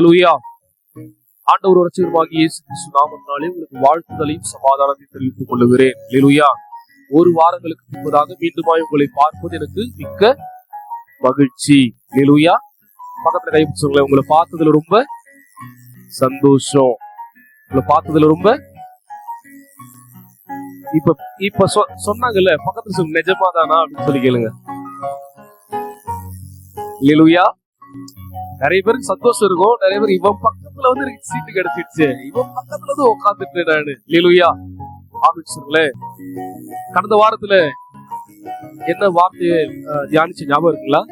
ஹalleluya. ஆண்டவர் ரட்சகருமாகிய இயேசு கிறிஸ்து நாமத்தினாலே உங்களுக்கு வாழ்த்துதலையும் சமாதானத்தையும் தெரிவித்துக் கொள்ளுகிறேன். ஹalleluya. ஒரு வாரங்களுக்கு முன்பதாக மீண்டுமாய் உங்களை பார்ப்பது எனக்கு மிக்க மகிழ்ச்சி. லெலுயா பக்கத்துல கை உங்களை பார்த்ததுல ரொம்ப சந்தோஷம். உங்களை பார்த்ததுல ரொம்ப இப்ப இப்ப சொ- சொன்னாங்கல்ல பக்கத்துல சொல்லுங்க நிஜமாதானா அப்படின்னு சொல்லி கேளுங்க. லெலுயா நிறைய பேருக்கு சந்தோஷம் இருக்கும். நிறைய பேர் இவன் பக்கத்துல வந்து எனக்கு சீட்டு கிடைச்சிடுச்சு இவன் பக்கத்துல வந்து உட்காந்துட்டு நானு. லிலுயா ஆரம்பிச்சுங்களே கடந்த வாரத்துல என்ன வார்த்தையை தியானிச்ச ஞாபகம் இருக்குங்களா?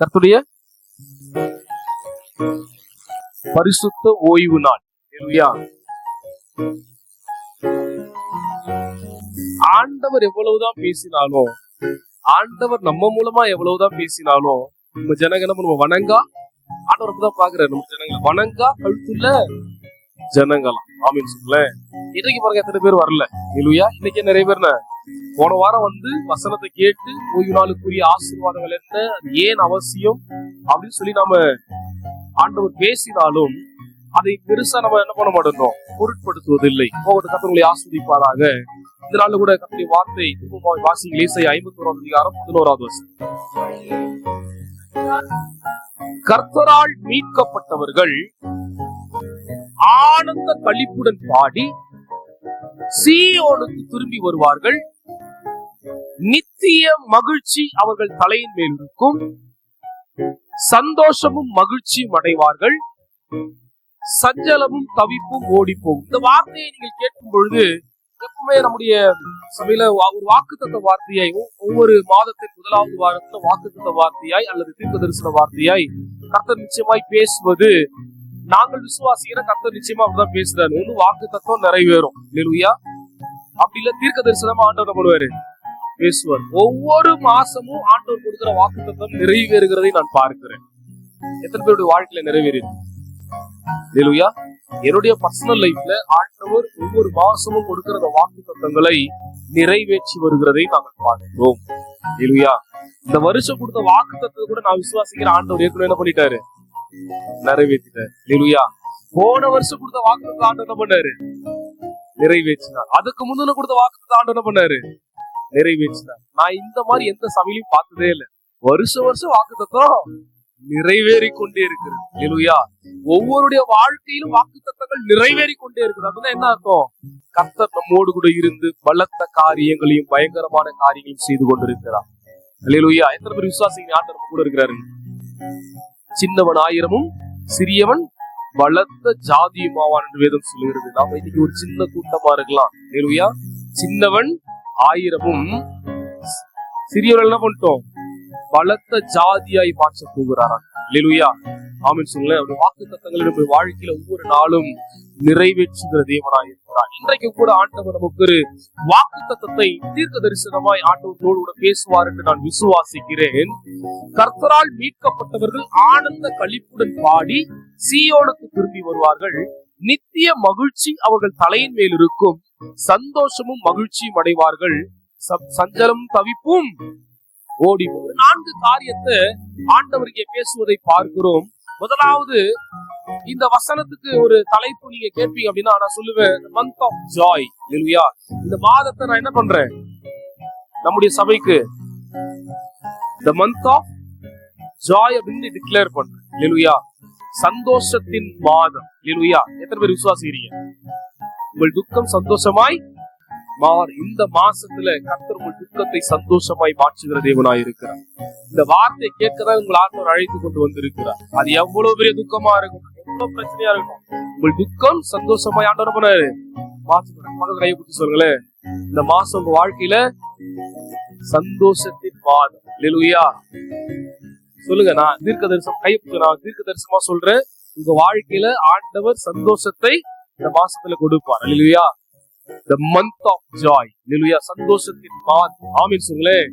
கர்த்துடைய பரிசுத்த ஓய்வு நாள். லிலுயா ஆண்டவர் எவ்வளவுதான் பேசினாலும் ஆண்டவர் நம்ம மூலமா எவ்வளவுதான் பேசினாலும் நம்ம ஜனங்க என்ன பண்ணுவோம் வணங்கா. ஆண்டவர் தான் பாக்குறாரு நம்ம ஜனங்களை வணங்கா கழுத்துள்ள ஜனங்களாம். ஆமின்னு சொல்லேன் இன்னைக்கு பாருங்க எத்தனை பேர் வரல. இல்லையா இன்னைக்கு நிறைய பேர் போன வாரம் வந்து வசனத்தை கேட்டு ஓய்வு நாளுக்குரிய ஆசீர்வாதங்கள் என்ன? அது ஏன் அவசியம்? அப்படின்னு சொல்லி நாம ஆண்டவர் பேசினாலும் அதை பெருசா நம்ம என்ன பண்ண மாட்டோம்? பொருட்படுத்துவதில்லை. போகட்டு கத்தவங்களை ஆஸ்வதிப்பாராக. இந்த நாள்ல கூட கத்தனை வார்த்தை திரும்பவும் வாசிங்க. ஐம்பத்தி ஓராவது அதிகாரம் பதினோராவது வருஷம் கர்த்தரால் மீட்கப்பட்டவர்கள் ஆனந்த கழிப்புடன் பாடி சீயோனுக்கு திரும்பி வருவார்கள். நித்திய மகிழ்ச்சி அவர்கள் தலையின் மேல் இருக்கும். சந்தோஷமும் மகிழ்ச்சியும் அடைவார்கள். சஞ்சலமும் தவிப்பும் ஓடி போகும் இந்த வார்த்தையை நீங்கள் கேட்கும் பொழுது எப்பவுமே நம்முடைய சபையில ஒரு வாக்குத்தத்த வார்த்தையாய் ஒவ்வொரு மாதத்தின் முதலாவது வாரத்துல வாக்குத்தத்த வார்த்தையாய் அல்லது தீர்க்க தரிசன வார்த்தையாய் கர்த்தர் நிச்சயமாய் பேசுவது. நாங்கள் விசுவாசிக்கிற கர்த்தர் நிச்சயமா அப்படிதான் பேசுறாரு. ஒண்ணு வாக்கு தத்துவம் நிறைவேறும். இல்லையா அப்படி இல்ல தீர்க்க தரிசனமா ஆண்டவர் என்ன பண்ணுவாரு? பேசுவார். ஒவ்வொரு மாசமும் ஆண்டவர் கொடுக்கிற வாக்கு தத்துவம் நிறைவேறுகிறதை நான் பார்க்கிறேன். எத்தனை பேருடைய வாழ்க்கையில நிறைவேறியது இல்லையா என்னுடைய பர்சனல் லைஃப்ல ஆண்டவர் ஒவ்வொரு மாசமும் கொடுக்கிற வாக்கு தத்தங்களை நிறைவேற்றி வருகிறதை நாங்கள் பார்க்கிறோம். இல்லையா? இந்த வருஷம் கொடுத்த வாக்கு தத்துவத்தை கூட நான் விசுவாசிக்கிற ஆண்டவர் ஏற்கனவே என்ன பண்ணிட்டாரு? நிறைவேற்றிட்டார். இல்லையா? போன வருஷம் கொடுத்த வாக்கு ஆண்டு என்ன பண்ணாரு? நிறைவேற்றினார். அதுக்கு முந்தின கொடுத்த வாக்கு ஆண்டு என்ன பண்ணாரு? நிறைவேற்றினார். நான் இந்த மாதிரி எந்த சமையலையும் பார்த்ததே இல்லை. வருஷம் வருஷம் வாக்கு தத்துவம் நிறைவேறி கொண்டே இருக்கிறது. இல்லையா ஒவ்வொருடைய வாழ்க்கையிலும் வாக்கு தத்தங்கள் நிறைவேறி கொண்டே இருக்குது. அப்படின்னா என்ன அர்த்தம்? கர்த்தர் நம்மோடு கூட இருந்து பலத்த காரியங்களையும் பயங்கரமான காரியங்களையும் செய்து கொண்டிருக்கிறார். அல்லேலூயா எத்தனை பேர் விசுவாசிங்க ஆண்டவர் நம்ம கூட இருக்கிறாரு? சின்னவன் ஆயிரமும் சிறியவன் பலத்த ஜாதியுமாவான் என்று வேதம் சொல்லுகிறது. நாம இன்னைக்கு ஒரு சின்ன கூட்டமா இருக்கலாம். அல்லேலூயா சின்னவன் ஆயிரமும் சிறியவன் என்ன பண்ணிட்டோம்? பலத்த ஜாதியாய் மாற்ற போகிறாராம். லிலுயா ஆமின் சொல்லுங்களேன். அவருடைய வாக்கு தத்தங்களை வாழ்க்கையில ஒவ்வொரு நாளும் நிறைவேற்றுகிற தேவனாய் இருக்கிறார். இன்றைக்கு கூட ஆண்டவர் நமக்கு ஒரு வாக்கு தத்தத்தை தீர்க்க தரிசனமாய் ஆண்டவர்களோடு கூட பேசுவார் என்று நான் விசுவாசிக்கிறேன். கர்த்தரால் மீட்கப்பட்டவர்கள் ஆனந்த கழிப்புடன் பாடி சீயோனுக்கு திரும்பி வருவார்கள். நித்திய மகிழ்ச்சி அவர்கள் தலையின் மேல் இருக்கும். சந்தோஷமும் மகிழ்ச்சியும் அடைவார்கள். ச- சஞ்சலமும் தவிப்பும் ஓடி போகும். நான்கு காரியத்தை ஆண்டவர் இங்கே பேசுவதை பார்க்கிறோம். முதலாவது இந்த வசனத்துக்கு ஒரு தலைப்பு நீங்க கேட்பீங்க அப்படின்னா நான் சொல்லுவேன் மந்த் ஆஃப் ஜாய் இல்லையா? இந்த மாதத்தை நான் என்ன பண்றேன்? நம்முடைய சபைக்கு இந்த மந்த் ஆஃப் ஜாய் அப்படின்னு டிக்ளேர் பண்றேன். இல்லையா? சந்தோஷத்தின் மாதம். இல்லையா? எத்தனை பேர் விசுவாசிக்கிறீங்க? உங்கள் துக்கம் சந்தோஷமாய் இந்த மாசத்துல கர்த்தர் உங்கள் துக்கத்தை சந்தோஷமாய் மாற்றுகிற தேவனாய் இருக்கிறார். இந்த வார்த்தையை கேட்கதான் உங்கள் ஆண்டவர் அழைத்து கொண்டு வந்திருக்கிறார். அது எவ்வளவு பெரிய துக்கமா இருக்கும். எவ்வளவு பிரச்சனையா இருக்கும். உங்கள் துக்கம் சந்தோஷமாய் ஆண்டவர் பண்ணாரு மாற்றுகிறார். கையை பிடிச்சி சொல்லுங்களேன். இந்த மாசம் உங்க வாழ்க்கையில சந்தோஷத்தின் மாதம். லெலுயா சொல்லுங்க நான் தீர்க்க தரிசனம் கை நான் தீர்க்க தரிசனமா சொல்றேன். உங்க வாழ்க்கையில ஆண்டவர் சந்தோஷத்தை இந்த மாசத்துல கொடுப்பார். இல்லையா த மந்த் ஆஃப் ஜாய் நிலுயா சந்தோஷத்தின் மாத் ஆமீன் சொல்லுங்களேன்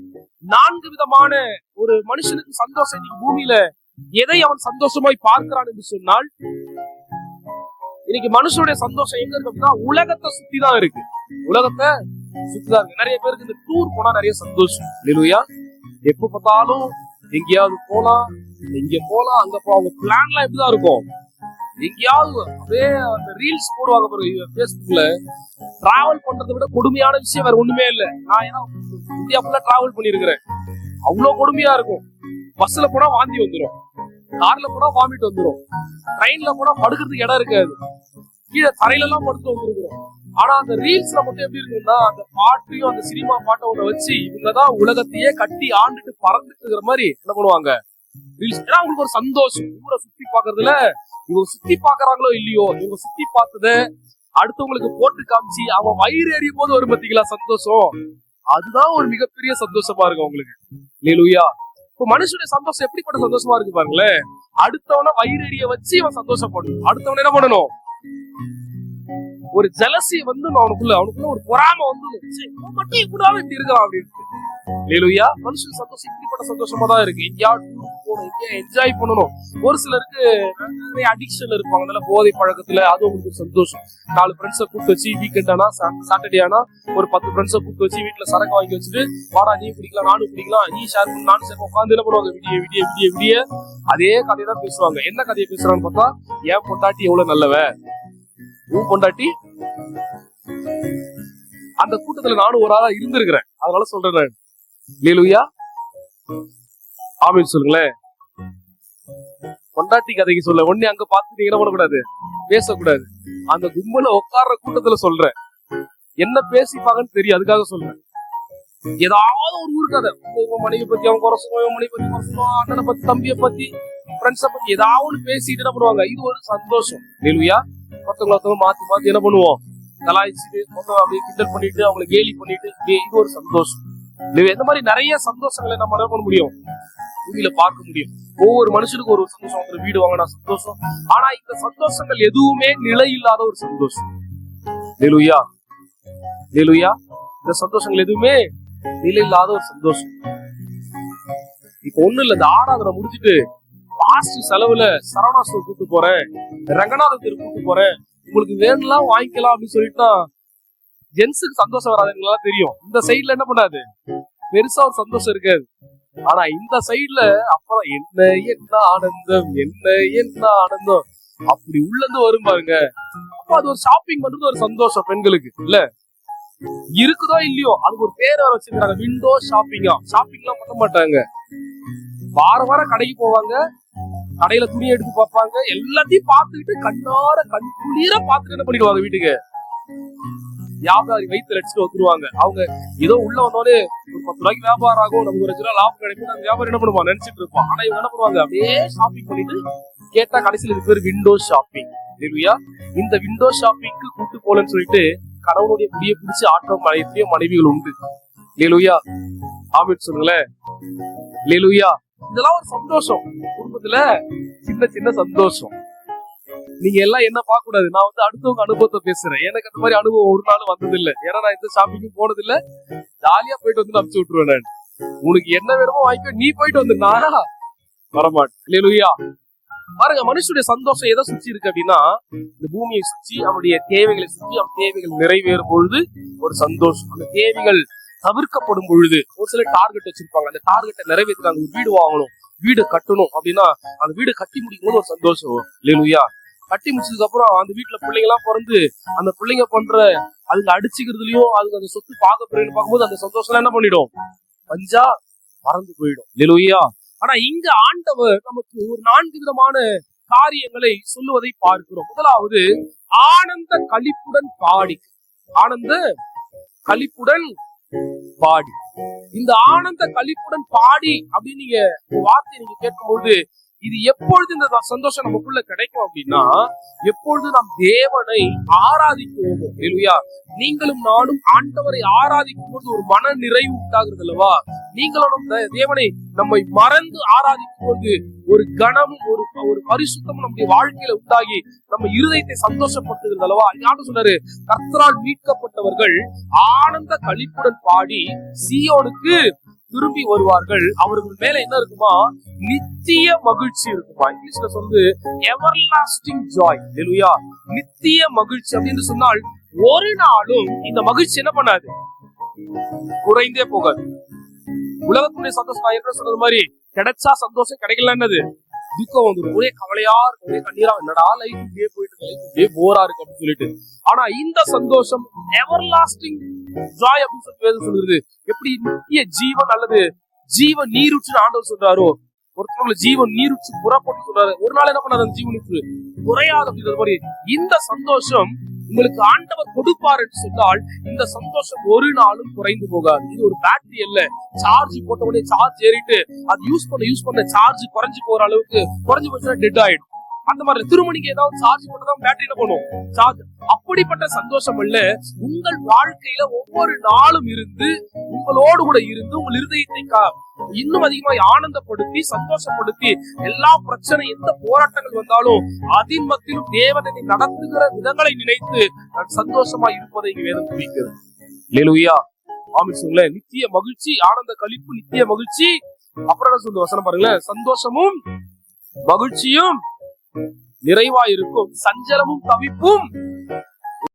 நான்கு விதமான ஒரு மனுஷனுக்கு சந்தோஷம் இன்னைக்கு பூமியில. எதை அவன் சந்தோஷமாய் பார்க்கிறான் என்று சொன்னால் இன்னைக்கு மனுஷனுடைய சந்தோஷம் எங்க இருக்கு அப்படின்னா உலகத்தை சுத்தி தான் இருக்கு. உலகத்தை சுத்தி தான் இருக்கு. நிறைய பேருக்கு இந்த டூர் போனா நிறைய சந்தோஷம். நிலுயா எப்ப பார்த்தாலும் எங்கேயாவது போலாம் இங்க போலாம் அங்க போ அவங்க பிளான்லாம் எப்படிதான் இருக்கும்? எங்கேயாவது அப்படியே அந்த ரீல்ஸ் போடுவாங்க பாருங்க ஃபேஸ்புக்ல டிராவல் பண்றதை விட கொடுமையான விஷயம் வேற ஒண்ணுமே இல்ல. நான் ஏன்னா இந்தியா ஃபுல்லா டிராவல் பண்ணிருக்கிறேன். அவ்வளவு கொடுமையா இருக்கும். பஸ்ல போனா வாந்தி வந்துடும் கார்ல போனா வாமிட் வந்துடும் ட்ரெயின்ல போனா படுக்கிறதுக்கு இடம் இருக்காது. கீழே தரையில எல்லாம் படுத்து வந்துருக்கிறோம். ஆனா அந்த ரீல்ஸ்ல மட்டும் எப்படி இருக்குன்னா அந்த பாட்டையும் அந்த சினிமா பாட்டை ஒண்ணு வச்சு இவங்கதான் உலகத்தையே கட்டி ஆண்டுட்டு பறந்துட்டு இருக்கிற மாதிரி என்ன பண்ணுவாங்க? ரீல்ஸ் ஏன்னா அவங்களுக்கு ஒரு சந்தோஷம். ஊரை சுத்தி பாக்குறதுல இவங்க சுத்தி பாக்குறாங்களோ இல்லையோ? இவங்க சுத்தி பார்த்தத அடுத்தவங்களுக்கு போட்டு காமிச்சு அவன் வயிறு எறியும் போது வரும் பாத்தீங்களா? சந்தோஷம். அதுதான் ஒரு மிகப்பெரிய சந்தோஷமா இருக்கு உங்களுக்கு லேலுயா இப்ப மனுஷனுடைய சந்தோஷம் எப்படிப்பட்ட சந்தோஷமா இருக்கு பாருங்களேன். அடுத்தவன வயிறு எறிய வச்சு இவன் சந்தோஷப்படணும். அடுத்தவன என்ன பண்ணணும்? ஒரு ஜலசி வந்து அவனுக்குள்ள. அவனுக்குள்ள ஒரு பொறாம வந்து மட்டும் இப்படிதான் இப்படி இருக்கலாம் அப்படின்னு லேலுயா மனுஷன் சந்தோஷம் இப்படிப்பட்ட சந்தோஷமா தான் இருக்கு. இந்தியா போகணும் இங்கே என்ஜாய் பண்ணணும். ஒரு சிலருக்கு நிறைய அடிக்ஷன்ல இருப்பாங்க. நல்ல போதை பழக்கத்துல அது உங்களுக்கு சந்தோஷம். நாலு ஃப்ரெண்ட்ஸை கூப்பிட்டு வச்சு வீக்கெண்ட் ஆனா சாட்டர்டே ஆனா ஒரு பத்து ஃப்ரெண்ட்ஸை கூப்பிட்டு வச்சு வீட்டுல சரக்கு வாங்கி வச்சுட்டு வாடா நீ பிடிக்கலாம் நானும் பிடிக்கலாம் நீ ஷேர் பண்ணு நானும் ஷேர் உட்காந்து என்ன பண்ணுவாங்க? விடிய விடிய விடிய விடிய. அதே கதையை தான் பேசுவாங்க. என்ன கதையை பேசுறான்னு பார்த்தா என் பொண்டாட்டி எவ்வளவு நல்லவ? உன் பொண்டாட்டி? அந்த கூட்டத்துல நானும் ஒரு ஆளா இருந்திருக்கிறேன். அதனால சொல்றேன் நான். லேலுயா ஆமீன் சொல்லுங்களேன். பொண்டாட்டி கதைக்கு சொல்ல ஒன்னு அங்க பாத்துட்டீங்கன்னா நீங்க என்ன பண்ணக்கூடாது பேசக்கூடாது. அந்த கும்பல உட்கார்ற கூட்டத்துல சொல்றேன். என்ன பேசிப்பாங்கன்னு தெரியும் அதுக்காக சொல்றேன். ஏதாவது ஒரு ஊர் கதை. இவன் மனைவி பத்தி அவன் குறை சொல்லுவான் இவன் மனைவி பத்தி குறை சொல்லுவான் அண்ணனை பத்தி தம்பிய பத்தி ஃப்ரெண்ட்ஸை பத்தி ஏதாவது ஒண்ணு பேசிட்டு என்ன பண்ணுவாங்க? இது ஒரு சந்தோஷம். நிலுவையா? ஒருத்தவங்க ஒருத்தவங்க மாத்தி மாத்தி என்ன பண்ணுவோம்? கலாய்ச்சிட்டு மொத்தம் அப்படியே கிண்டல் பண்ணிட்டு அவங்களை கேலி பண்ணிட்டு இது ஒரு சந்தோஷம். இந்த மாதிரி நிறைய சந்தோஷங்களை நம்ம என்ன பண்ண முடியும்? பூமியில பார்க்க முடியும். ஒவ்வொரு மனுஷனுக்கும் ஒரு சந்தோஷம் ஒரு வீடு வாங்கினா சந்தோஷம். ஆனா இந்த சந்தோஷங்கள் எதுவுமே நிலை இல்லாத ஒரு சந்தோஷம். நிலுயா நிலுயா இந்த சந்தோஷங்கள் எதுவுமே நிலை இல்லாத ஒரு சந்தோஷம். இப்ப ஒண்ணு இல்ல இந்த ஆராதனை முடிச்சுட்டு பாஸ்ட் செலவுல சரவணா கூட்டு போறேன் ரங்கநாத தெரு கூட்டு போறேன். உங்களுக்கு வேணும்லாம் வாங்கிக்கலாம் அப்படின்னு சொல்லிட்டா ஜென்ஸுக்கு சந்தோஷம் வராதுங்களா தெரியும். இந்த சைடுல என்ன பண்ணாது? பெருசா ஒரு சந்தோஷம் இருக்காது. ஆனா இந்த சைடுல அப்புறம் என்ன என்ன ஆனந்தம் என்ன என்ன ஆனந்தம்? அப்படி உள்ள இருந்து வரும் பாருங்க. அப்ப அது ஒரு ஷாப்பிங் பண்றது ஒரு சந்தோஷம் பெண்களுக்கு இல்ல? இருக்குதோ இல்லையோ அதுக்கு ஒரு பேர் வர வச்சிருக்காங்க. விண்டோ ஷாப்பிங்கா ஷாப்பிங்லாம் பண்ண மாட்டாங்க. வார வாரம் கடைக்கு போவாங்க. கடையில துணி எடுத்து பார்ப்பாங்க. எல்லாத்தையும் பார்த்துக்கிட்டு கண்ணார கண் குளிர பார்த்துட்டு என்ன பண்ணிடுவாங்க வீட்டுக்கு? வியாபாரி வயிற்றுல அடிச்சுட்டு வந்துருவாங்க. அவங்க ஏதோ உள்ள வந்தோடனே பத்து ரூபாய்க்கு வியாபாரம் ஆகும் நமக்கு ஒரு ரூபா லாபம் கிடைக்கும். அந்த வியாபாரம் என்ன பண்ணுவான்? நினைச்சிட்டு இருப்போம் ஆனா இவங்க என்ன பண்ணுவாங்க? அப்படியே ஷாப்பிங் பண்ணிட்டு கேட்டா கடைசியில் இது பேர் விண்டோ ஷாப்பிங் இல்லையா இந்த விண்டோ ஷாப்பிங்க்கு கூட்டு போலன்னு சொல்லிட்டு கடவுளுடைய முடிய பிடிச்சு ஆட்டம் மனைவிய மனைவிகள் உண்டு. லேலுயா ஆமிட் சொல்லுங்களேன். லேலுயா இதெல்லாம் ஒரு சந்தோஷம். குடும்பத்துல சின்ன சின்ன சந்தோஷம். நீங்க எல்லாம் என்ன பார்க்க கூடாது நான் வந்து அடுத்தவங்க அனுபவத்தை பேசுறேன். எனக்கு அந்த மாதிரி அனுபவம் ஒரு நாள் வந்தது இல்ல ஏன்னா நான் எந்த ஷாப்பிங்கும் போனது இல்ல ஜாலியா போயிட்டு வந்து அனுப்பிச்சு விட்டுருவேன் நான். உனக்கு என்ன வேணுமோ வாங்கிக்கோ. நீ போயிட்டு வந்து நானா? வரமாட்டேன். இல்லையா பாருங்க மனுஷனுடைய சந்தோஷம் எதை சுற்றி இருக்கு அப்படின்னா இந்த பூமியை சுற்றி அவனுடைய தேவைகளை சுற்றி அவன் தேவைகள் நிறைவேறும் பொழுது ஒரு சந்தோஷம். அந்த தேவைகள் தவிர்க்கப்படும் பொழுது ஒரு சில டார்கெட் வச்சிருப்பாங்க. அந்த டார்கெட்டை நிறைவேற்றுறாங்க ஒரு வீடு வாங்கணும் வீடு கட்டணும் அப்படின்னா அந்த வீடு கட்டி முடிக்கும் போது ஒரு சந்தோஷம். இல்லையா கட்டி முடிச்சதுக்கு அப்புறம் அந்த வீட்டுல பிள்ளைங்க எல்லாம் பிறந்து அந்த பிள்ளைங்க பண்ற அதுங்க அடிச்சுக்கிறதுலயும் அதுக்கு அந்த சொத்து பார்க்க போறேன்னு பார்க்கும்போது அந்த சந்தோஷம் என்ன பண்ணிடும்? பஞ்சா மறந்து போயிடும். லேலுயா ஆனா இங்க ஆண்டவர் நமக்கு ஒரு நான்கு விதமான காரியங்களை சொல்லுவதை பார்க்கிறோம். முதலாவது ஆனந்த கழிப்புடன் பாடி. ஆனந்த கழிப்புடன் பாடி. இந்த ஆனந்த கழிப்புடன் பாடி அப்படின்னு நீங்க வார்த்தை வார்த்தையை நீங்க கேட்கும்போது இது எப்பொழுது இந்த சந்தோஷம் நமக்குள்ள கிடைக்கும் அப்படின்னா எப்பொழுது நாம் தேவனை ஆராதிக்குவோமோ இல்லையா நீங்களும் நானும் ஆண்டவரை ஆராதிக்கும் போது ஒரு மன நிறைவு உண்டாகிறது அல்லவா? நீங்களும் தேவனை நம்மை மறந்து ஆராதிக்கும் போது ஒரு கணமும் ஒரு ஒரு பரிசுத்தமும் நம்முடைய வாழ்க்கையில உண்டாகி நம்ம இருதயத்தை சந்தோஷப்படுத்துகிறது அல்லவா? யாரும் சொன்னாரு? கர்த்தரால் மீட்கப்பட்டவர்கள் ஆனந்த கழிப்புடன் பாடி சியோனுக்கு திரும்பி வருவார்கள். அவர்கள் மேல என்ன இருக்குமா? நித்திய மகிழ்ச்சி இருக்குமா? இங்கிலீஷ்ல சொல்லுது எவர் லாஸ்டிங் ஜாய் நித்திய மகிழ்ச்சி அப்படின்னு சொன்னால் ஒரு நாளும் இந்த மகிழ்ச்சி என்ன பண்ணாது? குறைந்தே போகாது. உலகத்துடைய சந்தோஷம் நான் சொன்னது மாதிரி கிடைச்சா சந்தோஷம் கிடைக்கலன்னது துக்கம் வந்துடும் ஒரே கவலையா இருக்கும். ஒரே கண்ணீரா என்னடா லைஃப் இப்படியே போயிட்டு லைஃப் இப்படியே போரா இருக்கு அப்படின்னு சொல்லிட்டு. ஆனா இந்த சந்தோஷம் எவர் லாஸ்டிங் ஜாய் அப்படின்னு சொல்லுது எப்படி நித்திய ஜீவன் அல்லது ஜீவன் நீரூற்று ஆண்டவர் சொல்றாரோ ஒருத்தவங்களை ஜீவன் நீரூற்று புறப்பட்டு சொல்றாரு. ஒரு நாள் என்ன பண்ணாரு அந்த ஜீவனுக்கு குறையாது அப்படின்றது மாதிரி இந்த சந்தோஷம் உங்களுக்கு ஆண்டவர் கொடுப்பார் என்று சொன்னால் இந்த சந்தோஷம் ஒரு நாளும் குறைந்து போகாது. இது ஒரு பேட்டரி இல்ல சார்ஜ் போட்ட உடனே சார்ஜ் ஏறிட்டு அது யூஸ் பண்ண யூஸ் பண்ண சார்ஜ் குறைஞ்சு போற அளவுக்கு குறைஞ்சு போச்சுன்னா டெட் ஆயிடும். அந்த மாதிரி திருமணிக்கு ஏதாவது சார்ஜ் போட்டுதான் பேட்டரியில போனோம் சார்ஜ் அப்படிப்பட்ட சந்தோஷம் அல்ல உங்கள் வாழ்க்கையில ஒவ்வொரு நாளும் இருந்து உங்களோடு கூட இருந்து உங்கள் இருதயத்தை இன்னும் அதிகமாய் ஆனந்தப்படுத்தி சந்தோஷப்படுத்தி எல்லா பிரச்சனை எந்த போராட்டங்கள் வந்தாலும் அதின் மத்தியிலும் தேவனை நடத்துகிற விதங்களை நினைத்து நான் சந்தோஷமா இருப்பதை வேதம் குறிக்கிறது. லேலுயா நித்திய மகிழ்ச்சி ஆனந்த கழிப்பு நித்திய மகிழ்ச்சி. அப்புறம் என்ன சொல்லுங்க வசனம் பாருங்களேன். சந்தோஷமும் மகிழ்ச்சியும் நிறைவா இருக்கும் சஞ்சலமும் தவிப்பும்.